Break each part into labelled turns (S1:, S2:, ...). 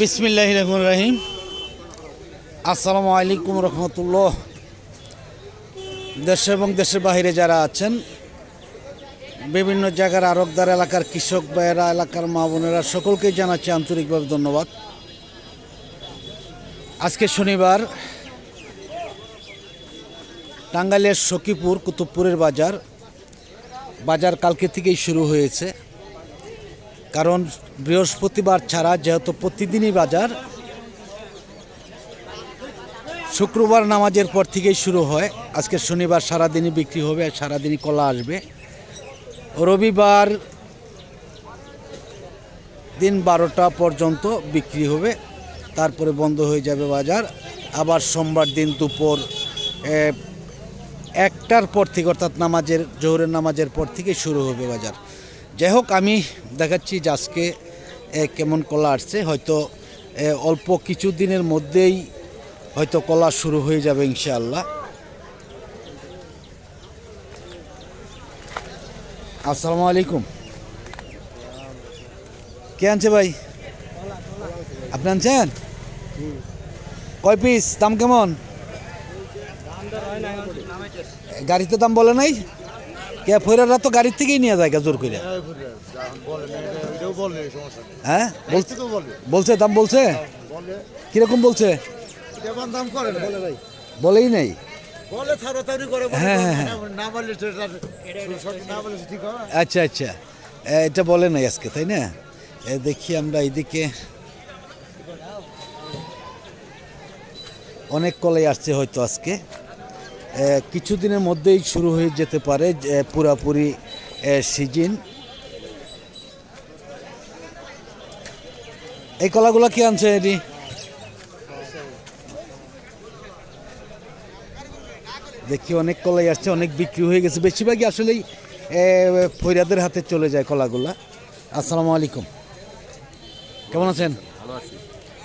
S1: বিসমিল্লাহ রহমান রাহিম। আসসালামু আলাইকুম রহমতুল্লাহ। দেশে এবং দেশের বাইরে যারা আছেন, বিভিন্ন জায়গার আরবদার এলাকার কৃষক ভাইয়েরা, এলাকার মা বোনেরা সকলকেই জানাচ্ছি আন্তরিকভাবে ধন্যবাদ। আজকে শনিবার, টাঙ্গাইলের সখীপুর, কুতুবপুরের বাজার। বাজার কালকে থেকেই শুরু হয়েছে। কারণ বৃহস্পতিবার ছাড়া যেহেতু প্রতিদিনই বাজার, শুক্রবার নামাজের পর থেকেই শুরু হয়। আজকে শনিবার সারাদিনই বিক্রি হবে আর সারাদিনই কলা আসবে। রবিবার দিন বারোটা পর্যন্ত বিক্রি হবে, তারপরে বন্ধ হয়ে যাবে বাজার। আবার সোমবার দিন দুপুর একটার পর থেকে অর্থাৎ নামাজের, জোহরের নামাজের পর থেকে শুরু হবে বাজার। যাই হোক আমি দেখাচ্ছি যে আজকে কেমন কলা আসছে। হয়তো অল্প কিছু দিনের মধ্যেই হয়তো কলা শুরু হয়ে যাবে, ইনশাআল্লাহ। আসসালামু আলাইকুম। কে আনছে ভাই? আপনি আনছেন? কয় পিস? দাম কেমন? গাড়িতে দাম বলে নাই? কে ফৈরারা তো গাড়ির থেকেই নিয়ে যায় জোর করে হ্যাঁ বলছে বলছে দাম বলছে? কীরকম বলছে?
S2: দাম করে না। বলে ভাই।
S1: বলেই নাই? হ্যাঁ, হ্যাঁ, আচ্ছা আচ্ছা। এটা বলে নাই আজকে তাই না? দেখি আমরা এইদিকে। অনেক কলাই আসছে হয়তো আজকে। কিছুদিনের মধ্যেই শুরু হয়ে যেতে পারে পুরাপুরি সিজন। এই কলাগুলো কি আনছে এটি দেখি অনেক কলাই আসছে অনেক বিক্রি হয়ে গেছে। বেশিরভাগই আসলেই ফৈরাদের হাতে চলে যায় কলাগুলা। আসসালামু আলাইকুম। কেমন আছেন?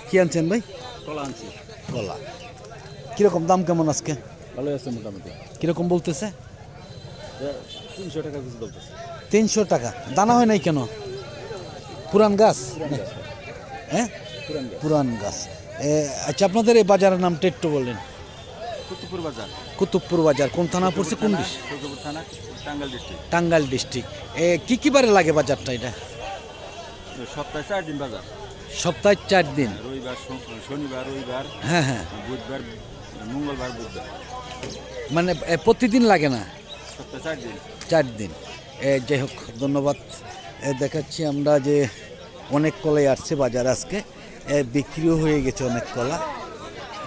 S1: কি আনছেন ভাই?
S3: কলা আনছি।
S1: কলা। কীরকম দাম কেমন আজকে?
S3: ভালো আছে মোটামুটি।
S1: কীরকম বলতেছে?
S3: তিনশো টাকা পিস বলতেছে।
S1: তিনশো টাকা। দানা হয় নাই কেন? পুরান গাছ? হ্যাঁ
S3: পুরান
S1: গাছ। আচ্ছা আপনাদের এই বাজারের নামটা একটু বললেন
S3: কুতুপুর বাজার।
S1: কুতুবপুর বাজার। কোন থানা পড়ছে? কোন
S3: থানা টাঙ্গাইল ডিস্ট্রিক্ট।
S1: টাঙ্গাইল ডিস্ট্রিক্ট। এ কি কি বারে লাগে বাজারটা এটা?
S3: সপ্তাহে চার দিন বাজার।
S1: সপ্তাহে চার দিন।
S3: রবিবার শনিবার রবিবার
S1: হ্যাঁ হ্যাঁ।
S3: বুধবার মঙ্গলবার বুধবার।
S1: মানে প্রতিদিন লাগে না?
S3: চার দিন।
S1: এ, যাই হোক ধন্যবাদ। দেখাচ্ছি আমরা যে অনেক কলাই আসছে বাজার আজকে। এ, বিক্রিও হয়ে গেছে অনেক কলা।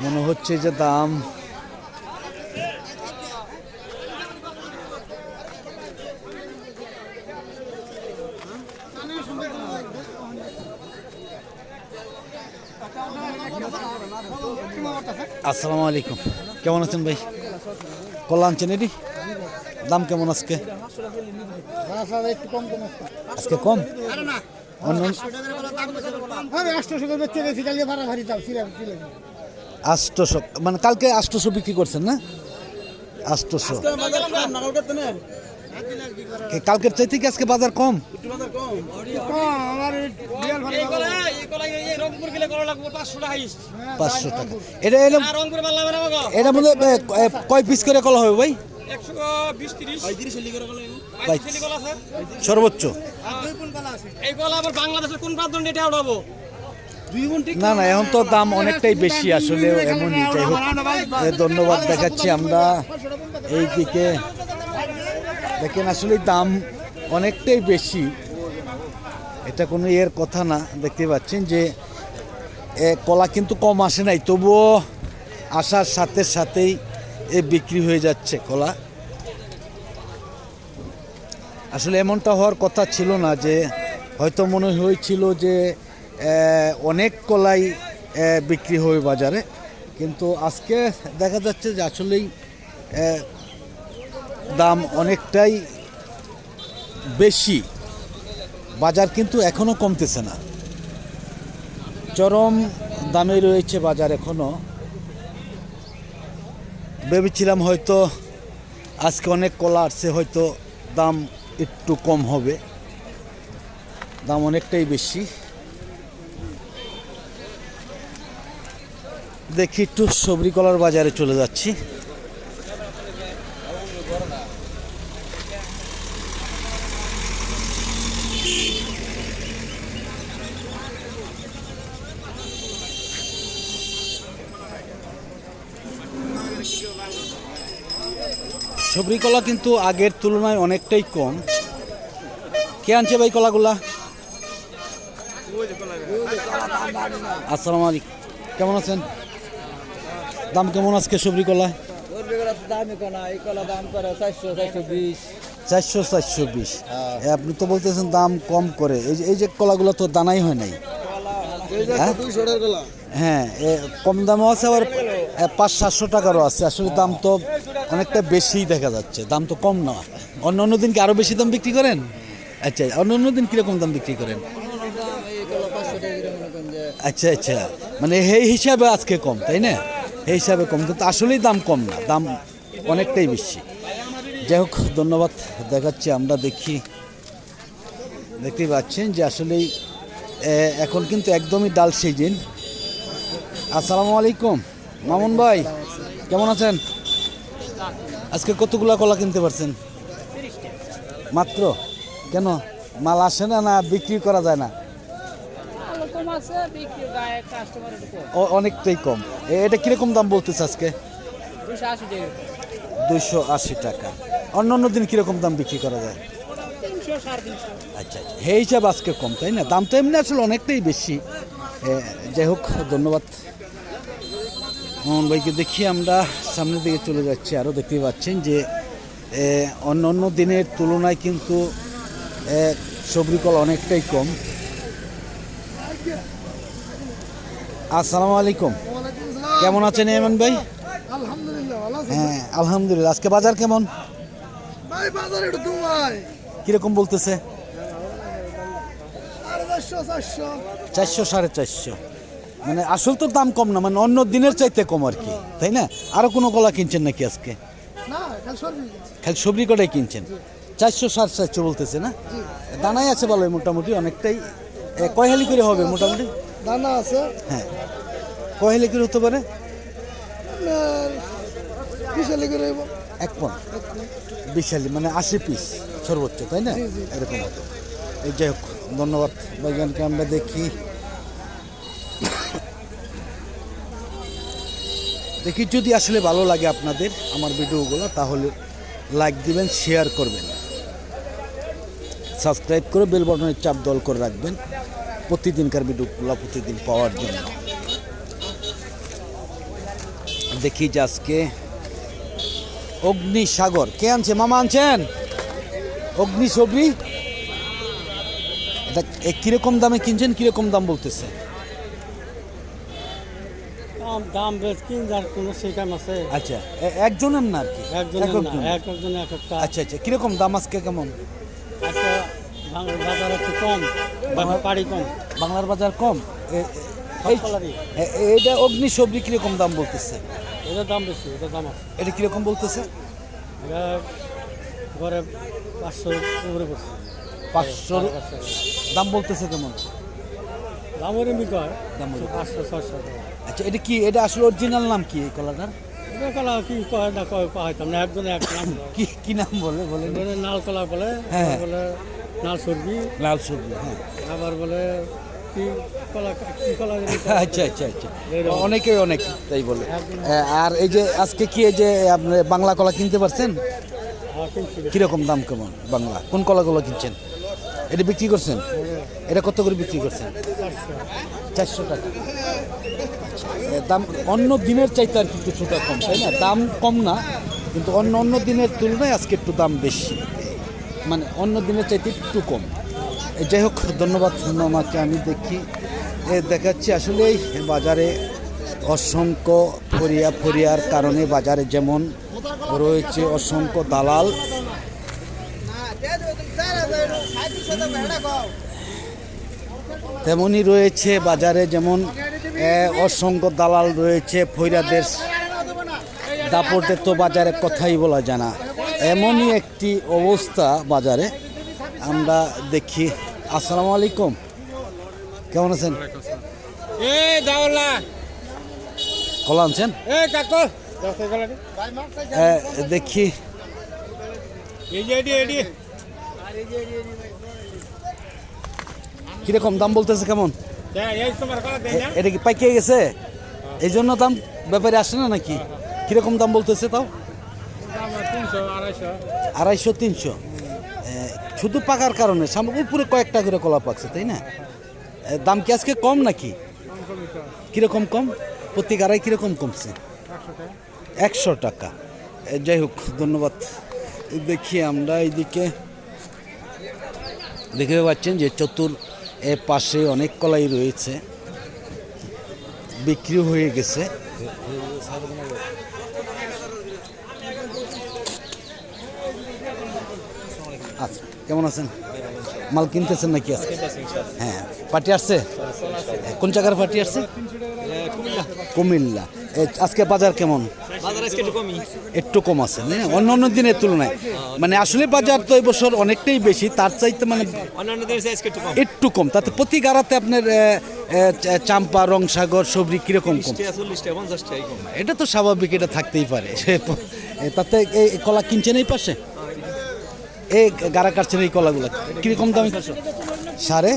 S1: মনে হচ্ছে যে দাম আসসালামু আলাইকুম। কেমন আছেন ভাই? কলা আনছেন এটি দাম কেমন আজকে?
S2: একটু কম? কম
S1: আজকে কম আষ্টশো মানে কালকে আষ্টশো বিক্রি করছেন না? আষ্টশো। কালকের চাইতে কি, আজকে বাজার কম? পাঁচশো টাকা। এটা এলো এটা মধ্যে কয় পিস করে কলা হবে ভাই? সর্বোচ্চ।
S4: এটা
S1: না না, এখন তো দাম অনেকটাই বেশি আসলে এমনই, যাই হোক। ধন্যবাদ দেখাচ্ছি আমরা। এই দিকে দেখেন আসলে দাম অনেকটাই বেশি। এটা কোনো এর কথা না, দেখতে পাচ্ছেন যে কলা কিন্তু কম আসে নাই, তবুও আসার সাথে সাথেই এ বিক্রি হয়ে যাচ্ছে কলা। আসলে এমনটা হওয়ার কথা ছিল না যে, হয়তো মনে হয়েছিল যে অনেক কলাই বিক্রি হবে বাজারে। কিন্তু আজকে দেখা যাচ্ছে যে আসলেই দাম অনেকটাই বেশি। বাজার কিন্তু এখনও কমতেছে না। চরম দামে রয়েছে বাজার এখনও ভেবেছিলাম হয়তো আজকে অনেক কলা আসছে, হয়তো দাম একটু কম হবে। দাম অনেকটাই বেশি। দেখি একটু সবরি কলার বাজারে চলে যাচ্ছি। সবরি কলা কিন্তু আগের তুলনায় অনেকটাই কম। কে আনছে ভাই কলাগুলা? আসসালামু আলাইকুম। কেমন আছেন? দাম কেমন আজকে সবরি কলা
S5: চারশো চারশো বিশ।
S1: আপনি তো বলতেছেন দাম কম করে। এই যে এই যে কলাগুলো তো দানাই হয় নাই। হ্যাঁ? হ্যাঁ কম দামও আছে আবার পাঁচ, সাতশো টাকারও আছে। আসলে দাম তো অনেকটা বেশিই দেখা যাচ্ছে। দাম তো কম না। অন্য অন্য দিন কি আরও বেশি দাম বিক্রি করেন? আচ্ছা অন্য অন্য দিন কীরকম দাম বিক্রি করেন? আচ্ছা আচ্ছা। মানে এই হিসাবে আজকে কম, তাই না? এই হিসাবে কম। কিন্তু আসলেই দাম কম না। দাম অনেকটাই বেশি। যাই হোক, ধন্যবাদ দেখাচ্ছি। আমরা দেখি, দেখতেই পাচ্ছেন যে আসলেই এখন কিন্তু একদমই ডাল সিজন। আসসালামু আলাইকুম। মামুন ভাই কেমন আছেন? আজকে কতগুলা কলা কিনতে পারছেন? মাত্র? কেন? মাল আসে না না বিক্রি করা যায় না? অনেকটাই কম। এটা কীরকম দাম বলতেছে আজকে?
S6: দুশো আশি টাকা।
S1: দুইশো আশি টাকা। অন্য অন্য দিন কীরকম দাম বিক্রি করা যায়? আচ্ছা আচ্ছা। হিসাব আজকে কম তাই না? দাম তো এমনি আসলে অনেকটাই বেশি। এ, যাই হোক ধন্যবাদ। মোহন ভাইকে দেখি আমরা সামনের দিকে চলে যাচ্ছি। আরও দেখতে পাচ্ছেন যে অন্য অন্য দিনের তুলনায় কিন্তু এ, সবরি অনেকটাই কম। আসসালামু আলাইকুম। কেমন আছেন এমন ভাই? হ্যাঁ আলহামদুলিল্লাহ। আজকে বাজার কেমন? কীরকম বলতেছে?
S2: চারশো
S1: সাড়ে চারশো। মানে আসল তো দাম কম না মানে অন্য দিনের চাইতে কম আর কি তাই না? আরও কোনো কলা কিনছেন নাকি আজকে?
S2: না
S1: খালি সবজি কটাই কিনছেন? চারশো সাড়ে চারশো বলতেছে না? দানাই আছে ভালোই মোটামুটি অনেকটাই। কয় হালি করে হবে মোটামুটি?
S2: দানা আছে।
S1: হ্যাঁ। কয় হালি করে হতে পারে? এক পন। বিশালি মানে আশি পিস সর্বোচ্চ তাই না? এরকম। এই যাই হোক ধন্যবাদ। বৈজ্ঞানিক আমরা দেখি। দেখি যদি আসলে ভালো লাগে আপনাদের আমার ভিডিওগুলো, তাহলে লাইক দিবেন শেয়ার করবেন। সাবস্ক্রাইব করে বেল বাটনের চাপ দল করে রাখবেন প্রতিদিনকার ভিডিওগুলো প্রতিদিন পাওয়ার জন্য। দেখি যে আজকে অগ্নিসাগর, কে আনছে? মামা আনছেন? অগ্নি এটা কীরকম দামে কিনছেন, কীরকম দাম বলতেছে?
S7: দাম দাম বেশ কিন যার কোনো সেখান আছে।
S1: আচ্ছা একজনের না আর কি?
S7: একজনের না
S1: জন।
S7: এক একজন এক একটা।
S1: আচ্ছা আচ্ছা কীরকম দাম আজকে কেমন?
S7: আজকে বাংলার বাজার একটু কম বাংলা পাড়ি কম।
S1: বাংলার বাজার কম? এ-
S7: সব
S1: এই
S7: কলারই।
S1: এ- এইটা অগ্নি সবরি কীরকম দাম বলতেছে?
S7: এটার দাম বেশি এটার দাম আছে।
S1: এটা কীরকম বলতেছে?
S7: এটা ঘরে পাঁচশো উপরে পড়ছে
S1: পাঁচশো। দাম বলতেছে কেমন?
S7: দাম ওর এমনি কয়
S1: দাম ওরকম।
S7: পাঁচশো ছয়শো। টাকা
S1: আচ্ছা এটা কি এটা আসলে অরিজিনাল নাম কি এই কলাটার?
S7: এটা কলা কি কয় না কয় পাইতাম না একজনে এক নাম বলে।
S1: কি কি নাম বলে
S7: নাল কলা বলে
S1: হ্যাঁ।
S7: বলে নাল সর্বি
S1: লাল সবজি হ্যাঁ।
S7: আবার বলে কি কলা কি কলা
S1: আচ্ছা আচ্ছা আচ্ছা। অনেকে অনেক তাই বলে। আর এই যে আজকে কি এই যে আপনি বাংলা কলা কিনতে পারছেন?
S7: কিনছি।
S1: কীরকম দাম কেমন বাংলা? কোন কলাগুলো কিনছেন? এটা বিক্রি করছেন? এটা কত করে বিক্রি করছেন?
S7: চারশো
S1: টাকা। দাম অন্য দিনের চাইতে আর কি কিছুটা কম, তাই না? দাম কম না, কিন্তু অন্য অন্য দিনের তুলনায় আজকে একটু দাম বেশি। মানে অন্য দিনের চাইতে একটু কম। যাই হোক, ধন্যবাদ মামাকে, আমি দেখি। এ, দেখাচ্ছি আসলে এই বাজারে অসংখ্য ফরিয়া ফরিয়ার কারণে বাজারে যেমন রয়েছে অসংখ্য দালাল। তেমনই রয়েছে বাজারে যেমন অসংখ্য দালাল রয়েছে ফৈরাদের দাপটের তো বাজারে কথাই বলা যায় না। এমনই একটি অবস্থা বাজারে। আমরা দেখি। আসসালামু আলাইকুম। কেমন আছেন? কলা আনছেন? দেখি। কীরকম দাম বলতেছে কেমন? এ- এটা কি পাইকে গেছে? এই জন্য দাম ব্যাপারে আসে না নাকি? কীরকম দাম বলতেছে তাও?
S4: আড়াইশো।
S1: তিনশো। শুধু পাকার কারণে সামনে উপরে কয়েকটা করে কলা পাকছে তাই না? দাম কি আজকে কম নাকি? কীরকম কম? প্রতি আড়াই কীরকম কমছে? একশো টাকা। যাই হোক ধন্যবাদ। দেখি আমরা এইদিকে। দেখতে পাচ্ছেন যে চতুর এ পাশে অনেক কলাই রয়েছে। বিক্রি হয়ে গেছে। আচ্ছা কেমন আছেন? মাল কিনতেছেন নাকি আজকে? হ্যাঁ পার্টি আসছে? কোন জায়গার পার্টি আসছে? কুমিল্লা। আজকে বাজার কেমন?
S4: একটু
S1: কম আছে তাই অন্য অন্য দিনের তুলনায়। মানে আসলে বাজার তো এবছর অনেকটাই বেশি তার চাইতে মানে
S4: একটু কম।
S1: তাতে প্রতি গাড়াতে আপনার চাম্পা রংসাগর সবরি কীরকম কম? এটা তো স্বাভাবিক এটা থাকতেই পারে। তাতে এই এই কলা কিনছেন এই পাশে? এই গাড়া কাটছেন এই কলাগুলো। কীরকম দামে? সাড়ে?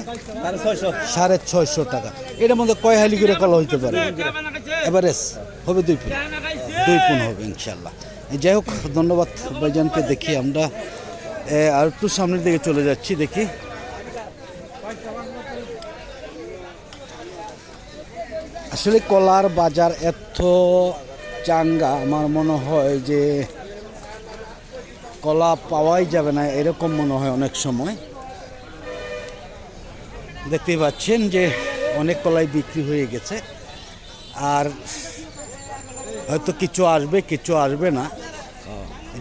S1: সাড়ে ছয়শো টাকা। এটার মধ্যে কয় হালি করে কলা হইতে পারে? এভারেজ হবে দুই পুন। দুই পুন হবে ইনশাল্লাহ। যাই হোক, ধন্যবাদ ভাইজানকে দেখি আমরা। আর একটু সামনের দিকে চলে যাচ্ছি, দেখি। আসলে কলার বাজার এত চাঙ্গা, আমার মনে হয় যে কলা পাওয়াই যাবে না, এরকম মনে হয় অনেক সময়। দেখতেই পাচ্ছেন যে অনেক কলাই বিক্রি হয়ে গেছে। আর হয়তো কিছু আসবে কিছু আসবে না।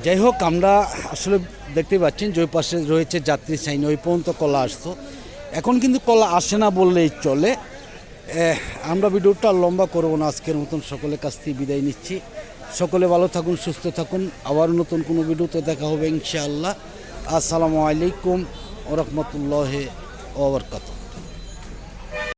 S1: যাই হোক, আমরা আসলে দেখতেই পাচ্ছেন যে ওই পাশে রয়েছে যাত্রী সাইন, ওই পর্যন্ত কলা আসতো। এখন কিন্তু কলা আসে না বললেই চলে। আমরা ভিডিওটা লম্বা করব না, আজকের মতন সকলের কাছ থেকে বিদায় নিচ্ছি। সকলে ভালো থাকুন, সুস্থ থাকুন। আবার নতুন কোনো ভিডিওতে দেখা হবে ইনশাআল্লাহ। আসসালামু আলাইকুম ওরহমতুল্লাহ ওবরকাত